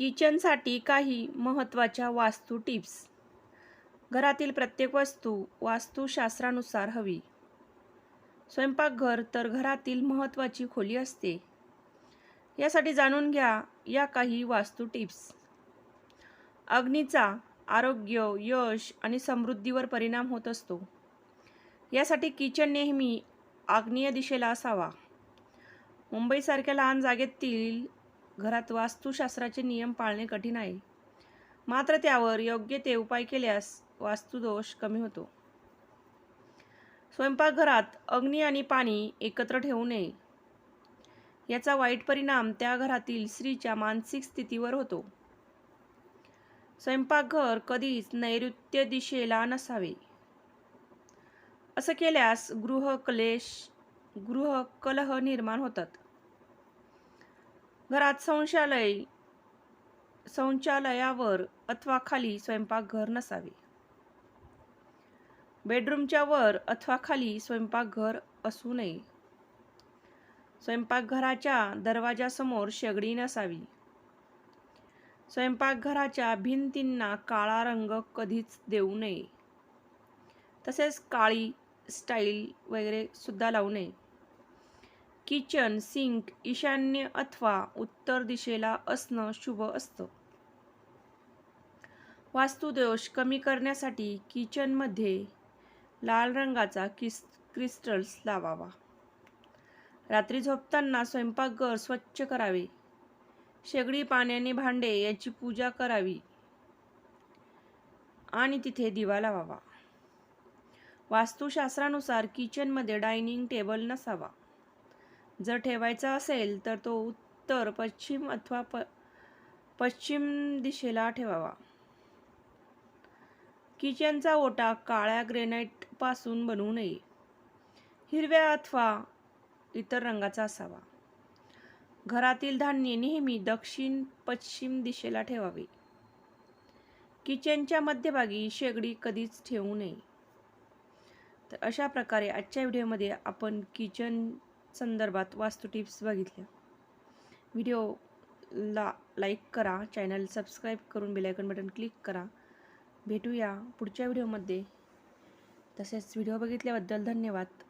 किचनसाठी काही महत्त्वाच्या वास्तू टिप्स. घरातील प्रत्येक वस्तू वास्तुशास्त्रानुसार हवी. स्वयंपाकघर तर घरातील महत्त्वाची खोली असते. यासाठी जाणून घ्या या काही वास्तू टिप्स. अग्नीचा आरोग्य यश आणि समृद्धीवर परिणाम होत असतो. यासाठी किचन नेहमी आग्नेय दिशेला असावा. मुंबईसारख्या लहान जागेतील घरात वास्तुशास्त्राचे नियम पाळणे कठीण आहे. मात्र त्यावर योग्य ते उपाय केल्यास वास्तुदोष कमी होतो. स्वयंपाकघरात अग्नी आणि पाणी एकत्र ठेवू नये. याचा वाईट परिणाम त्या घरातील स्त्रीच्या मानसिक स्थितीवर होतो. स्वयंपाकघर कधीच नैऋत्य दिशेला नसावे. असं केल्यास गृहकलेश गृहकलह निर्माण होतात. घरात शौचालय शौचालयावर अथवा खाली स्वयंपाकघर नसावे. बेडरूमच्या वर अथवा खाली स्वयंपाकघर असू नये. स्वयंपाकघराच्या दरवाजासमोर शेगडी नसावी. स्वयंपाकघराच्या भिंतींना काळा रंग कधीच देऊ नये. तसेच काळी स्टाईल वगैरे सुद्धा लावू नये. किचन सिंक ईशान्य अथवा उत्तर दिशेला असणं शुभ असतं. वास्तुदोष कमी करण्यासाठी किचनमध्ये लाल रंगाचा किस क्रिस्टल्स लावावा. रात्री झोपताना स्वयंपाकघर स्वच्छ करावे. शेगडी पाण्याने भांडे याची पूजा करावी. आणि तिथे दिवा लावावा. वास्तुशास्त्रानुसार किचनमध्ये डायनिंग टेबल नसावा. जर ठेवायचा असेल तर तो उत्तर पश्चिम अथवा प पश्चिम दिशेला ठेवावा. किचनचा ओटा काळ्या ग्रेनाईटपासून बनवू नये. हिरव्या अथवा इतर रंगाचा असावा. घरातील धान्य नेहमी दक्षिण पश्चिम दिशेला ठेवावे. किचनच्या मध्यभागी शेगडी कधीच ठेवू नये. तर अशा प्रकारे आजच्या व्हिडिओमध्ये आपण किचन संदर्भात वास्तू टिप्स बघितल्या. व्हिडिओला लाईक करा चॅनल सबस्क्राईब करून बेलायकन बटन क्लिक करा. भेटूया पुढच्या व्हिडिओमध्ये. तसेच व्हिडिओ बघितल्याबद्दल धन्यवाद.